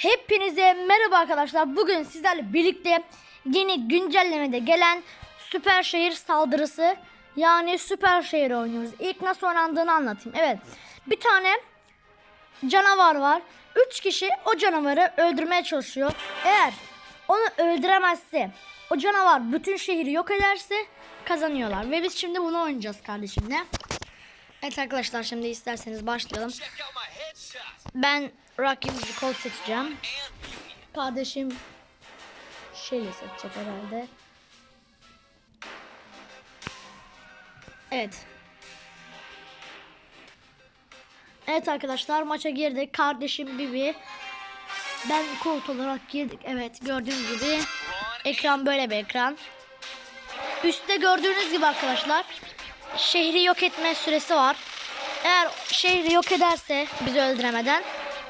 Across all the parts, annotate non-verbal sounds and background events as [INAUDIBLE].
Hepinize merhaba arkadaşlar. Bugün sizlerle birlikte yeni güncellemede gelen süper şehir saldırısı yani süper şehir oynuyoruz. İlk nasıl oynandığını anlatayım. Evet. Bir tane canavar var. Üç kişi o canavarı öldürmeye çalışıyor. Eğer onu öldüremezse o canavar bütün şehri yok ederse kazanıyorlar. Ve biz şimdi bunu oynayacağız kardeşimle. Evet arkadaşlar şimdi isterseniz başlayalım. Ben rakibimizi kod seçeceğim. Kardeşim şeyle seçecek herhalde. Evet. Evet arkadaşlar maça girdik. Kardeşim Bibi. Ben Colt olarak girdik. Evet gördüğünüz gibi ekran böyle bir ekran. Üstte gördüğünüz gibi arkadaşlar şehri yok etme süresi var. Eğer şehri yok ederse bizi öldüremeden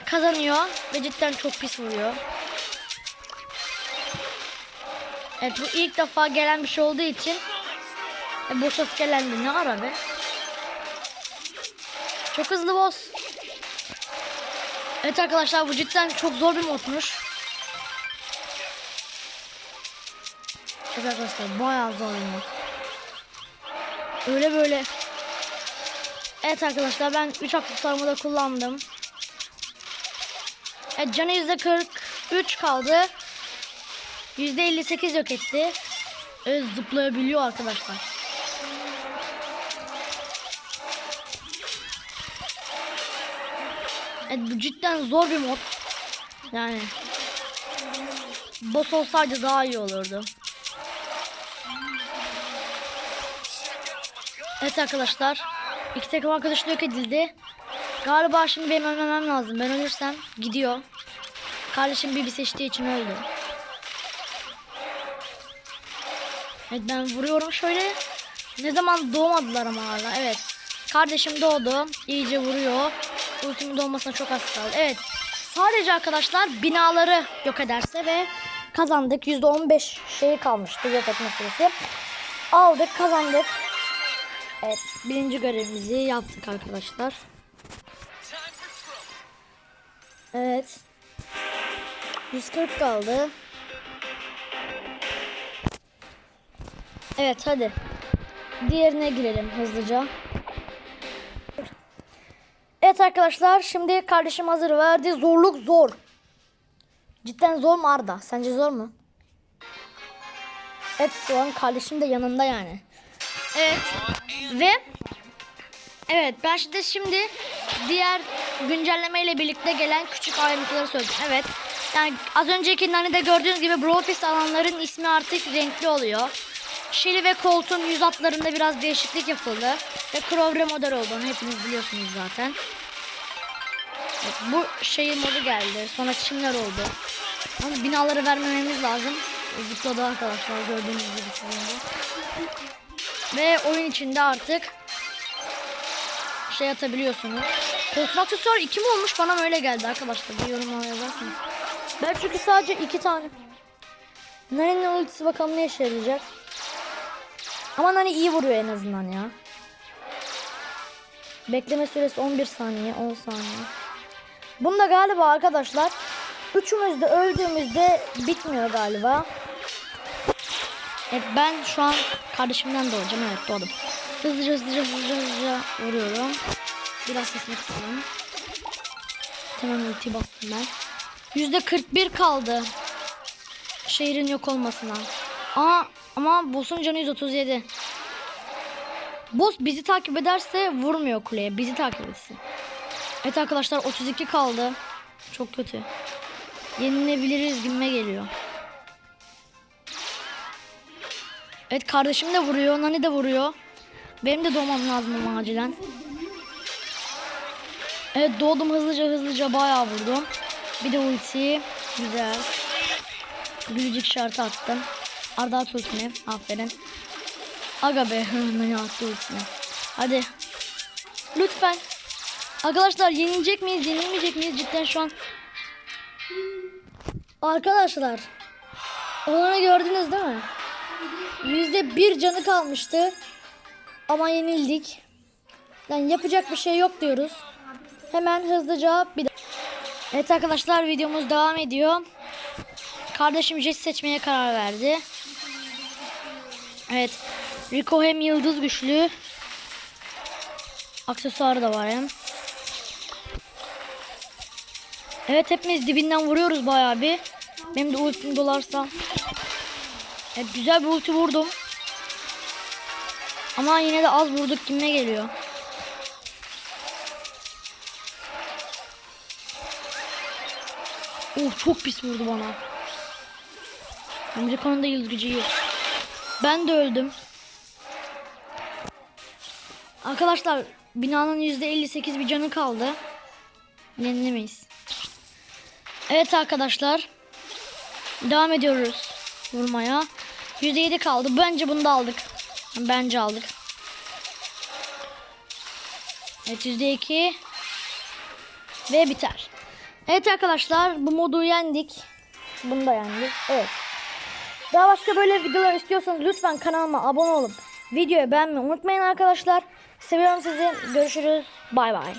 kazanıyor ve cidden çok pis vuruyor. Evet bu ilk defa gelen bir şey olduğu için e, boş öfkelendi ne ara be. Çok hızlı boss. Evet arkadaşlar bu cidden çok zor bir modmuş. Evet arkadaşlar bayağı zor bir mod. Öyle böyle. Evet arkadaşlar ben 3 aksesuarımı da kullandım. Evet canı %43 kaldı. %58 yok etti. Evet zıplayabiliyor arkadaşlar. Evet bu cidden zor bir mod. Yani boss olsaydı daha iyi olurdu. Evet arkadaşlar. İki takım arkadaş da yok edildi. Galiba şimdi benim ölmemem lazım. Ben ölürsem gidiyor. Kardeşim Bibi seçtiği için öldü. Evet ben vuruyorum şöyle. Ne zaman doğmadılar ama hala. Evet. Kardeşim doğdu. İyice vuruyor. Ultimin doğmasına çok az kaldı. Evet. Sadece arkadaşlar binaları yok ederse ve kazandık. %15 şey kalmıştı yok etme süresi. Aldık kazandık. Evet birinci görevimizi yaptık arkadaşlar. Evet. 140 kaldı. Evet hadi. Diğerine girelim hızlıca. Evet arkadaşlar şimdi kardeşim hazır verdi. Zorluk zor. Cidden zor mu Arda? Sence zor mu? Evet şu an kardeşim de yanında yani. Evet. Ve Evet ben şimdi şimdi diğer güncellemeyle birlikte gelen küçük ayrıntıları söyleyeceğim. Evet. Yani az önceki Nani'de gördüğünüz gibi Pass alanların ismi artık renkli oluyor. Shelly ve Colt'un yüz hatlarında biraz değişiklik yapıldı. Ve Crowre model olduğunu hepiniz biliyorsunuz zaten. Evet, bu şehir modu geldi. Sonra çimler oldu. Ama binaları vermememiz lazım. Zıpladı arkadaşlar gördüğünüz gibi de. Ve oyun içinde artık şey atabiliyorsunuz. Koltuk aksesuar 2 mi olmuş bana öyle geldi arkadaşlar bir yorumlara yazarsınız. Ben çünkü sadece 2 tane. Nani'nin ultisi bakalım ne işe yarayacak. Ama Nani iyi vuruyor en azından ya. Bekleme süresi 11 saniye 10 saniye. Bunda galiba arkadaşlar üçümüz de öldüğümüzde bitmiyor galiba. Evet ben şu an kardeşimden doğacağım evet doğdum. Hızlıca hızlıca hızlıca hızlıca vuruyorum. Biraz sesini kısalım. Hemen ulti bastım ben. Yüzde 41 kaldı. Şehrin yok olmasına. Aa, ama boss'un canı 137. Boss bizi takip ederse vurmuyor kuleye. Bizi takip etsin. Evet arkadaşlar 32 kaldı. Çok kötü. Yenilebiliriz gibime geliyor. Evet kardeşim de vuruyor. Nani de vuruyor. Benim de doğmam lazım acilen. Evet doğdum hızlıca hızlıca bayağı vurdum. Bir de ulti. Güzel. Gülücük şartı attım. Arda at ultini. Aferin. Aga be. [LAUGHS] Nani attı ultini. Hadi. Lütfen. Arkadaşlar yenilecek miyiz yenilmeyecek miyiz cidden şu an. Arkadaşlar. Olanı gördünüz değil mi? Yüzde bir canı kalmıştı. Ama yenildik. Yani yapacak bir şey yok diyoruz. Hemen hızlıca bir Evet arkadaşlar videomuz devam ediyor. Kardeşim Jet seçmeye karar verdi. Evet. Rico hem yıldız güçlü. Aksesuarı da var hem. Evet hepimiz dibinden vuruyoruz bayağı bir. Benim de ultim dolarsa. Evet, güzel bir ulti vurdum. Ama yine de az vurduk kimine geliyor. Oh çok pis vurdu bana. Amerikan'ın da yıldız gücü yok. Ben de öldüm. Arkadaşlar binanın %58 bir canı kaldı. Yenilemeyiz. Evet arkadaşlar. Devam ediyoruz vurmaya. %7 kaldı. Bence bunu da aldık. Bence aldık. Evet %2. Ve biter. Evet arkadaşlar bu modu yendik. Bunu da yendik. Evet. Daha başka böyle videolar istiyorsanız lütfen kanalıma abone olup videoyu beğenmeyi unutmayın arkadaşlar. Seviyorum sizi. Görüşürüz. Bay bay.